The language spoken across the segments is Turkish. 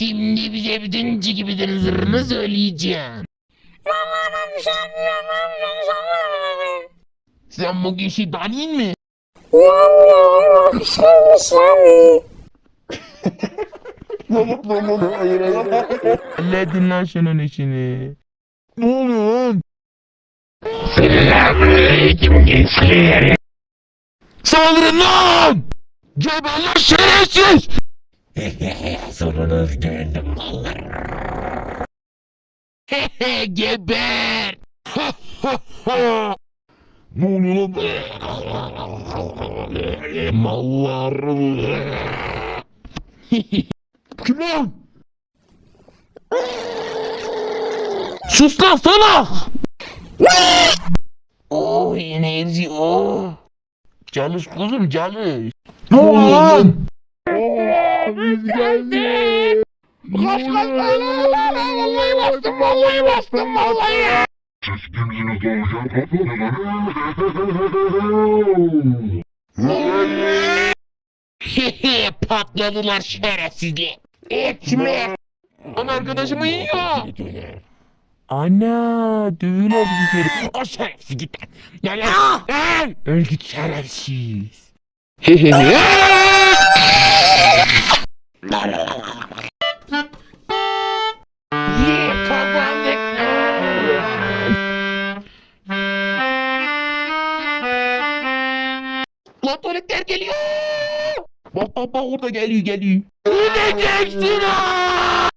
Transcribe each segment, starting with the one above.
Şimdi bize bütün gibi zırhını söyleyeceğim. Vallahi ben bir şey bilmiyorum. Ben şey Sen bugün şeytanin mi? bilmiyorum. Ya sen misin? Halledin lan şunun işini. Ne oluyor lan? Selamünaleyküm gençler. Saldırın lan! Geber lan şerefsiz! Sorunuz gördüm mallar. Geber! ne oluyor lan? Mallar. Kim lan? Sus lan salak! oh enerji oh. Çalış kuzum çalış. Ne oluyor lan? Biz geldik. Kaç kaç vallahi bastım vallahi bastım vallahi. Siz kimsiniz doğuşan kafanı Patladılar şerefsizler. Etme. Lan arkadaşımı yiyor. Ana dövüyorlar bizleri. O şerefsiz git lan. Ya ya. Hey! Öl git şerefsiz. Ye kazandık. Tuvaletler geliyor. Bak bak bak orada geliyor geliyor. Gideceksin ha.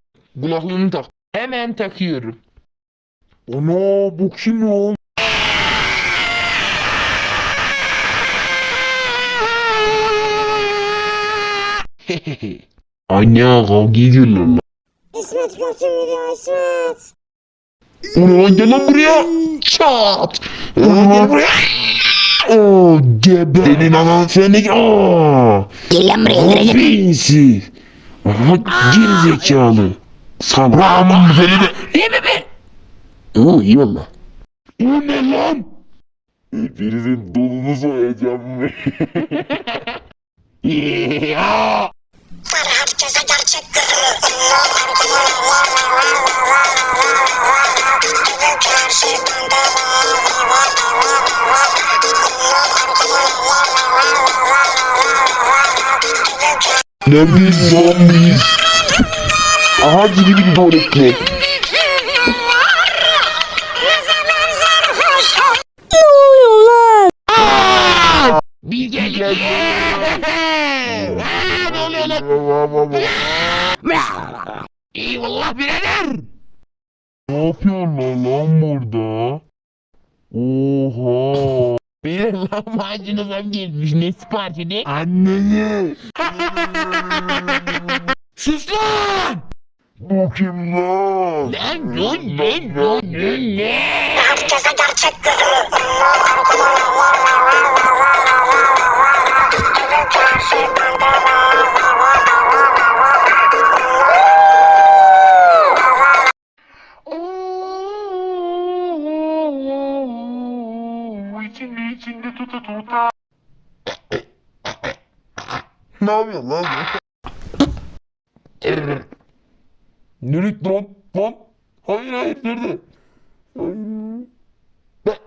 Kulaklığını tak. Hemen takıyorum. Ana bu kim lan? Anne kavga ediyorlar lan. İsmet götür video İsmet. Ulan gel lan buraya. Çat. Ulan gel buraya. Oo geber. Senin anan seni. Oo. Gel lan buraya öldüreceğim. Beyinsiz. Aha geri zekalı. Sabrağımın seni de. İyi mi be? Oo iyi valla. O ne lan? Hepinizin donunu soyacağım. Ya. Herkese gerçek lan biz? Aha gibi bir tuvaletli. Ne oluyor lan? Eyvallah birader. Ne yapıyorlar lan burada? Oha. Benim lahmacunuzum gelmiş. Ne siparişi ne? Anneye. Sus lan! Bu kim lan? Lan lan lan lan lan. Herkese gerçek İçinde içinde tuta tuta. ne yapıyorsun lan? Nereye gitti lan? Lan? Hayır hayır nerede? Hayır. Be.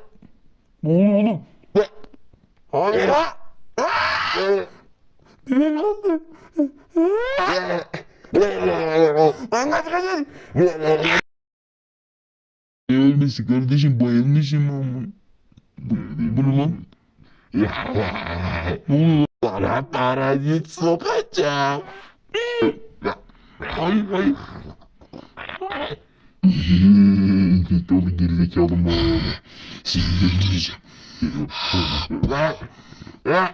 Ne oluyor oğlum? Be. Hayır. Ha. Ne kaldı? Lan kaç kaç kaç. Ölmesi kardeşim bayılmışım ama. Bu ne lan? Ne oluyor? Bana parazit sokacağım. Hayır hayır. Git oğlum gerizekalı mı? Seni öldüreceğim. Lan.